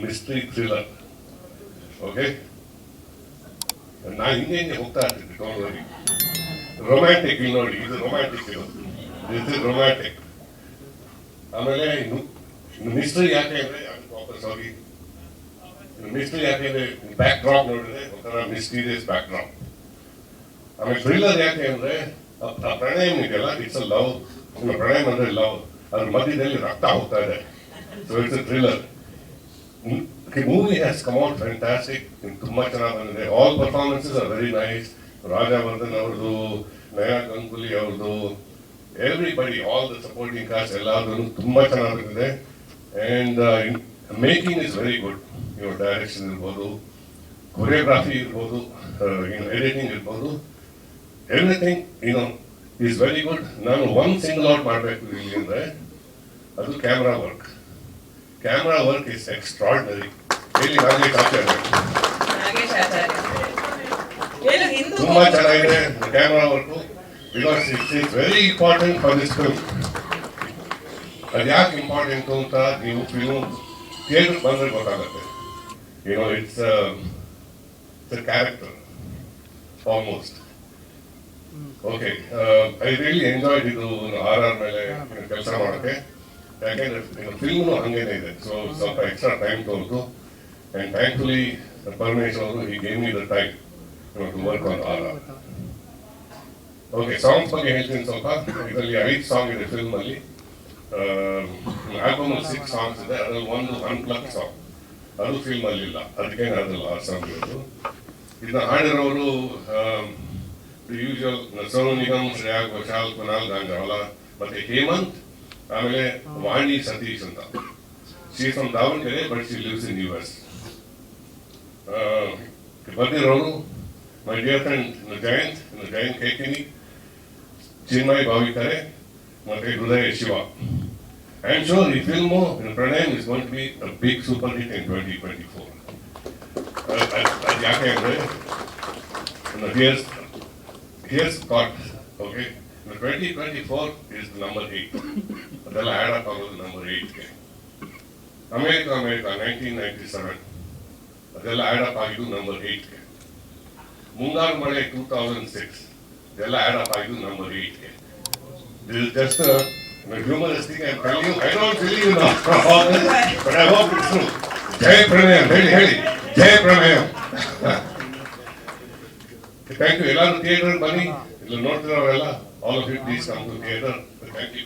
Mystery ಇರ್ತಿಲ್ಲ okay ನಾ ಹಿಂದೆ ಹಿಂದೆ ಹೋಗ್ತಾ ಇರ್ತೀನಿ ಟೋಲ್ನಲ್ಲಿ ರೊಮ್ಯಾಂಟಿಕ್ ಇಲ್ಲಿ ನೋಡಿ, ಇದು ರೊಮ್ಯಾಂಟಿಕ್ ಇದು ರೊಮ್ಯಾಂಟಿಕ್ ಆಮೇಲೆ ಮಿಸ್ಟ್ರಿ ಯಾಕೆ ಅಂದ್ರೆ ಸಾರಿ ಮಿಸ್ಟ್ರಿ ಯಾಕೆ ಅಂದ್ರೆ ಬ್ಯಾಕ್ ಡ್ರಾಪ್ ನೋಡಿದ್ರೆ ಒಂಥರ ಮಿಸ್ಟೀರಿಯಸ್ ಬ್ಯಾಕ್ ಡ್ರಾಪ್ ಆಮೇಲೆ ಥ್ರಿಲ್ಲರ್ ಯಾಕೆ ಅಂದ್ರೆ, ಆ- ಆ ಪ್ರಣಯ ಇದೆಯಲ್ಲ ಇಟ್ಸ್ ಅ ಲವ್ ಪ್ರಣಯ ಅಂದ್ರೆ ಲವ್ ಅದ್ರ ಮಧ್ಯದಲ್ಲಿ ರಕ್ತ ಹೋಗ್ತಾ ಇದೆ. So it's thriller movie has come out in ತುಂಬಾ ಚೆನ್ನಾಗಿ ಬಂದಿದೆ all performances are very nice Rajavardhan ಅವ್ರದ್ದು ನಯಾ ಗಂಗೂಲಿ ಅವ್ರದ್ದು everybody all the supporting cast ಎಲ್ಲಾದ್ರೂ ತುಂಬಾ ಚೆನ್ನಾಗಿ ಬಂದಿದೆ and making is very good ಇವ್ರ ಡೈರೆಕ್ಷನ್ ಇರ್ಬೋದು ಕೊರಿಯೋಗ್ರಾಫಿ ಇರ್ಬೋದು ಎಡಿಟಿಂಗ್ ಇರ್ಬೋದು. Everything you know is very good ನಾನು ಒನ್ ಸಿಂಗಲ್ ಔಟ್ ಮಾಡಬೇಕು ಇಲ್ಲಿ ಅಂದ್ರೆ, ಅದು camera work camera work is Nagesh Acharya. ಏನು ಹಿಂದೂ ತುಂಬಾ ಚೆನ್ನಾಗಿದೆ camera work because it's is very important for this film ಅದು ಯಾಕೆ ಇಂಪಾರ್ಟೆಂಟು ಅಂತ ನೀವು ಫಿಲ್ಮ್ ಥಿಯೇಟರ್ ಬಂದ್ರೆ ಗೊತ್ತಾಗುತ್ತೆ. ಏನೋ it's it's character almost okay I really enjoyed ಇದು ಆರ್ ಆರ್ ಮೇಲೆ ಕೆಲಸ ಮಾಡೋಕ್ಕೆ. ಯಾಕೆಂದ್ರೆ ಫಿಲ್ಮ್ನು ಹಂಗೇನೆ ಇದೆ. ಸೊ ಸ್ವಲ್ಪ ಎಕ್ಸ್ಟ್ರಾ ಟೈಮ್ ತಗೊಂಡು ಆ್ಯಂಡ್ ಥ್ಯಾಂಕ್ಫುಲಿ ಪರಮೇಶ್ ಅವರು ಈ game the time to work on R okay songs ಬಗ್ಗೆ ಹೇಳ್ತೀನಿ ಸ್ವಲ್ಪ. ಇದರಲ್ಲಿ ಐದು ಸಾಂಗ್ ಇದೆ ಫಿಲ್ಮ್ ಅಲ್ಲಿ. ಆಲ್ಬಮ್ ಅಲ್ಲಿ ಸಿಕ್ಸ್ ಸಾಂಗ್ಸ್ ಇದೆ. ಅದರಲ್ಲಿ ಒಂದು ಪ್ಲಕ್ ಸಾಂಗ್ ಅದು ಫಿಲ್ಮ್ ಅಲ್ಲಿ ಇಲ್ಲ. ಅದಕ್ಕೆ ಅದ್ರಲ್ಲಿ ಆರು ಸಾಂಗ್ ಇರೋದು. ಇದನ್ನ ಹಾಡಿರೋರು ಯೂಶುವಲ್ ಸೋನು ನಿಗಮ್ ಶ್ರೇಯಾ ಘೋಷಾಲ್ ಕುನಾಲ್ ಮತ್ತೆ ಹೇಮಂತ್. ಆಮೇಲೆ ವಾಣಿ ಸತೀಶ್ ಅಂತ she from Davangere but she lives in U S ಬಂದಿರೋರು my dear friend Jayant Jayant ಕೇಕಿನಿ Chinmay Bhavikere ಮತ್ತೆ Hridaya Shiva I am sure ಈ film Pranayam is gone to be big super hit in twenty twenty four ಅದು ಯಾಕೆ ಅಂದರೆ here's here's thought okay twenty twenty four is number eight ಅದೆಲ್ಲ add up ಆಗೋದು number ಏಯ್ಟ್ಗೆ America America nineteen ninety seven ಅದೆಲ್ಲ add up ಆಗಿದ್ದು number ಏಯ್ಟ್ಗೆ Mungaru Male two thousand six ಇದೆಲ್ಲ add up ಆಗಿದ್ದು number ಏಯ್ಟ್ಗೆ This just humorous thing you. I don't believe all but ಹೇಳಿ ಹೇಳಿ. Jaya thank you ಎಲ್ಲರೂ theatre ಬನ್ನಿ. ಇಲ್ಲಿ ನೋಡ್ತಿರೋರೆಲ್ಲ all of you please come to theatre thank you